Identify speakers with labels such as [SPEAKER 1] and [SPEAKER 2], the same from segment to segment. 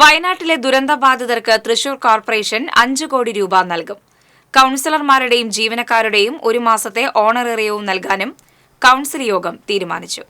[SPEAKER 1] വയനാട്ടിലെ ദുരന്തബാധിതർക്ക് തൃശൂർ കോർപ്പറേഷൻ അഞ്ച് കോടി രൂപ നൽകും. കൌൺസിലർമാരുടെയും ജീവനക്കാരുടെയും ഒരു മാസത്തെ ഓണറേറിയവും നൽകാനും കൌൺസിൽ യോഗം തീരുമാനിച്ചു.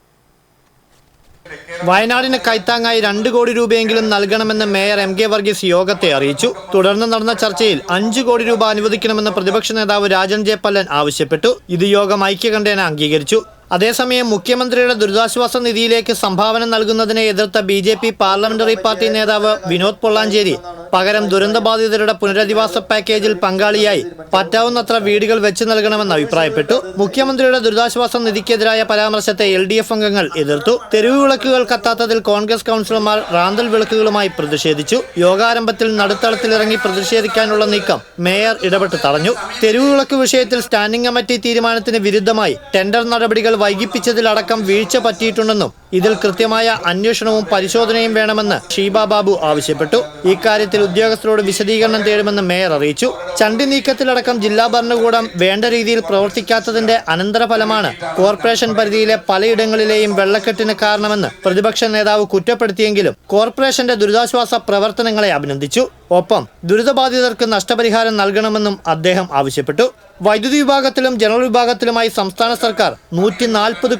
[SPEAKER 2] വയനാടിന് കൈത്താങ്ങായി രണ്ട് കോടി രൂപയെങ്കിലും നൽകണമെന്ന് മേയർ എം കെ വർഗീസ് യോഗത്തെ അറിയിച്ചു. തുടർന്ന് നടന്ന ചർച്ചയിൽ അഞ്ചു കോടി രൂപ അനുവദിക്കണമെന്ന് പ്രതിപക്ഷ നേതാവ് രാജൻ ജെ പല്ലൻ ആവശ്യപ്പെട്ടു. ഇത് യോഗം ഐക്യകണ്ഠേന അംഗീകരിച്ചു. അതേസമയം മുഖ്യമന്ത്രിയുടെ ദുരിതാശ്വാസ നിധിയിലേക്ക് സംഭാവന നൽകുന്നതിനെ എതിർത്ത B J P parliamentary party നേതാവ് വിനോദ് പൊള്ളാഞ്ചേരി പകരം ദുരന്തബാധിതരുടെ പുനരധിവാസ പാക്കേജിൽ പങ്കാളിയായി പറ്റാവുന്നത്ര വീടുകൾ വെച്ച് നൽകണമെന്ന് അഭിപ്രായപ്പെട്ടു. മുഖ്യമന്ത്രിയുടെ ദുരിതാശ്വാസ നിധിക്കെതിരായ പരാമർശത്തെ എൽ ഡി എഫ് അംഗങ്ങൾ എതിർത്തു. തെരുവ് വിളക്കുകൾ കത്താത്തതിൽ കോൺഗ്രസ് കൗൺസിലർമാർ റാന്തൽ വിളക്കുകളുമായി പ്രതിഷേധിച്ചു. യോഗാരംഭത്തിൽ നടുത്തളത്തിലിറങ്ങി പ്രതിഷേധിക്കാനുള്ള നീക്കം മേയർ ഇടപെട്ട് തടഞ്ഞു. തെരുവ് വിളക്ക് വിഷയത്തിൽ സ്റ്റാൻഡിംഗ് കമ്മിറ്റി തീരുമാനത്തിന് വിരുദ്ധമായി ടെൻഡർ നടപടികൾ വൈകിപ്പിച്ചതിലടക്കം വീഴ്ച പറ്റിയിട്ടുണ്ടെന്നും ഇതിൽ കൃത്യമായ അന്വേഷണവും പരിശോധനയും വേണമെന്ന് ഷീബ ബാബു ആവശ്യപ്പെട്ടു. ഇക്കാര്യത്തിൽ ഉദ്യോഗസ്ഥരോട് വിശദീകരണം തേടുമെന്ന് മേയർ അറിയിച്ചു. ചണ്ടി നീക്കത്തിലടക്കം ജില്ലാ ഭരണകൂടം വേണ്ട രീതിയിൽ പ്രവർത്തിക്കാത്തതിന്റെ അനന്തരഫലമാണ് കോർപ്പറേഷൻ പരിധിയിലെ പലയിടങ്ങളിലെയും വെള്ളക്കെട്ടിന് കാരണമെന്ന് പ്രതിപക്ഷ നേതാവ് കുറ്റപ്പെടുത്തിയെങ്കിലും കോർപ്പറേഷന്റെ ദുരിതാശ്വാസ പ്രവർത്തനങ്ങളെ അഭിനന്ദിച്ചു. ഒപ്പം ദുരിതബാധിതർക്ക് നഷ്ടപരിഹാരം നൽകണമെന്നും അദ്ദേഹം ആവശ്യപ്പെട്ടു. വൈദ്യുതി വിഭാഗത്തിലും ജനറൽ വിഭാഗത്തിലുമായി സംസ്ഥാന സർക്കാർ നൂറ്റി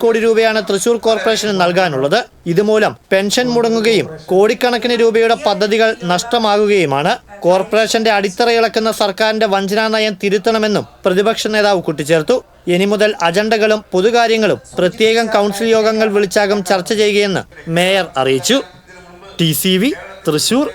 [SPEAKER 2] കോടി രൂപയാണ് തൃശൂർ കോർപ്പറേഷന് നൽകാനുള്ളത്. ഇതുമൂലം പെൻഷൻ മുടങ്ങുകയും കോടിക്കണക്കിന് രൂപയുടെ പദ്ധതികൾ നഷ്ടമാകുകയുമാണ്. കോർപ്പറേഷന്റെ അടിത്തറയിളക്കുന്ന സർക്കാരിന്റെ വഞ്ചനാ നയം തിരുത്തണമെന്നും പ്രതിപക്ഷ നേതാവ് കൂട്ടിച്ചേർത്തു. ഇനി മുതൽ അജണ്ടകളും പൊതുകാര്യങ്ങളും പ്രത്യേകം കൗൺസിൽ യോഗങ്ങൾ വിളിച്ചാകും ചർച്ച ചെയ്യുകയെന്ന് മേയർ അറിയിച്ചു. ടി തൃശൂർ